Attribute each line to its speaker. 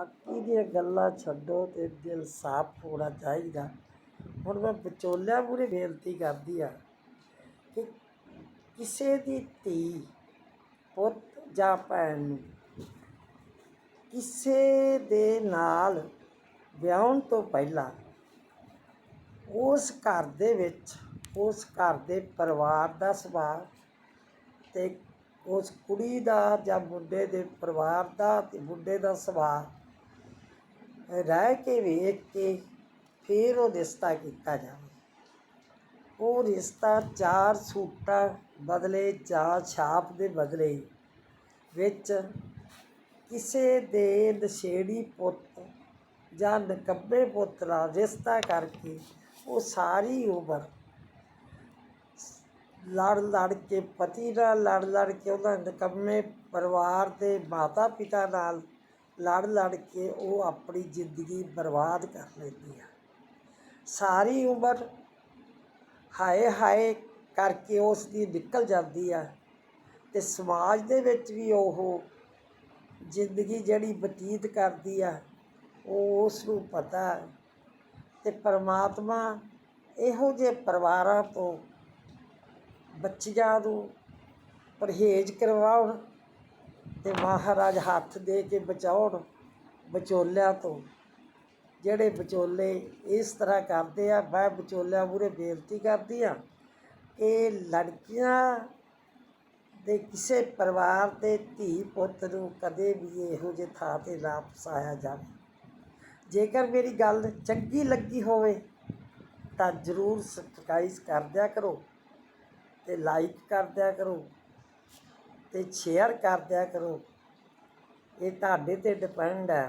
Speaker 1: ਬਾਕੀ ਦੀਆਂ ਗੱਲਾਂ ਛੱਡੋ ਅਤੇ ਦਿਲ ਸਾਫ਼ ਹੋਣਾ ਚਾਹੀਦਾ। ਹੁਣ ਮੈਂ ਵਿਚੋਲਿਆਂ ਮੂਹਰੇ ਬੇਨਤੀ ਕਰਦੀ ਹਾਂ ਕਿ ਕਿਸੇ ਦੀ ਧੀ, ਪੁੱਤ ਜਾਂ ਭੈਣ ਨੂੰ ਕਿਸੇ ਦੇ ਨਾਲ ਵਿਆਹਣ ਤੋਂ ਪਹਿਲਾਂ ਉਸ ਘਰ ਦੇ ਵਿੱਚ, ਉਸ ਘਰ ਦੇ ਪਰਿਵਾਰ ਦਾ ਸੁਭਾਅ ਅਤੇ ਉਸ ਕੁੜੀ ਦਾ ਜਾਂ ਮੁੰਡੇ ਦੇ ਪਰਿਵਾਰ ਦਾ ਅਤੇ ਮੁੰਡੇ ਦਾ ਸੁਭਾਅ ਰਹਿ ਕੇ ਵੇਖ ਕੇ ਫਿਰ ਉਹ ਰਿਸ਼ਤਾ ਕੀਤਾ ਜਾਵੇ। ਉਹ ਰਿਸ਼ਤਾ ਚਾਰ ਸੂਟਾਂ ਬਦਲੇ ਜਾਂ ਛਾਪ ਦੇ ਬਦਲੇ ਵਿੱਚ ਕਿਸੇ ਦੇ ਨਸ਼ੇੜੀ ਪੁੱਤ ਜਾਂ ਨਕੱਬੇ ਪੁੱਤ ਨਾਲ ਰਿਸ਼ਤਾ ਕਰਕੇ ਉਹ ਸਾਰੀ ਉਮਰ ਲੜ ਲੜ ਕੇ, ਪਤੀ ਨਾਲ ਲੜ ਲੜ ਕੇ ਉਹਨਾਂ ਨਕੰਮੇ ਪਰਿਵਾਰ ਦੇ ਮਾਤਾ ਪਿਤਾ ਨਾਲ ਲੜ ਲੜ ਕੇ ਉਹ ਆਪਣੀ ਜ਼ਿੰਦਗੀ ਬਰਬਾਦ ਕਰ ਲੈਂਦੀ ਆ। ਸਾਰੀ ਉਮਰ ਹਾਏ ਹਾਏ ਕਰਕੇ ਉਸ ਦੀ ਨਿਕਲ ਜਾਂਦੀ ਆ ਤੇ ਸਮਾਜ ਦੇ ਵਿੱਚ ਵੀ ਉਹ ਜ਼ਿੰਦਗੀ ਜਿਹੜੀ ਬਤੀਤ ਕਰਦੀ ਆ, ਉਹ ਉਸ ਨੂੰ ਪਤਾ ਹੈ ਤੇ ਪਰਮਾਤਮਾ ਇਹੋ ਜਿਹੇ ਪਰਿਵਾਰਾਂ ਤੋਂ ਬੱਚਿਆਂ ਨੂੰ ਪਰਹੇਜ਼ ਕਰਵਾਉਣ ਅਤੇ ਮਹਾਰਾਜ ਹੱਥ ਦੇ ਕੇ ਬਚਾਉਣ ਵਿਚੋਲਿਆਂ ਤੋਂ। ਜਿਹੜੇ ਵਿਚੋਲੇ ਇਸ ਤਰ੍ਹਾਂ ਕਰਦੇ ਆ, ਮੈਂ ਵਿਚੋਲਿਆਂ ਮੂਹਰੇ ਬੇਨਤੀ ਕਰਦੀ ਆ ਕਿ ਲੜਕੀਆਂ ਦੇ ਕਿਸੇ ਪਰਿਵਾਰ ਦੇ ਧੀ ਪੁੱਤ ਨੂੰ ਕਦੇ ਵੀ ਇਹੋ ਜਿਹੇ ਥਾਂ ਤੇ ਨਾ ਫਸਾਇਆ ਜਾਵੇ। ਜੇਕਰ ਮੇਰੀ ਗੱਲ ਚੰਗੀ ਲੱਗੀ ਹੋਵੇ, ਤਾਂ ਜ਼ਰੂਰ ਸਬਸਕ੍ਰਾਈਬ ਕਰ ਦਿਆ ਕਰੋ ਤੇ ਲਾਈਕ ਕਰ ਦਿਆ ਕਰੋ। ਤੇ ਸ਼ੇਅਰ ਕਰ ਦਿਆ ਕਰੋ। ਇਹ ਤੁਹਾਡੇ ਤੇ ਡਿਪੈਂਡ ਹੈ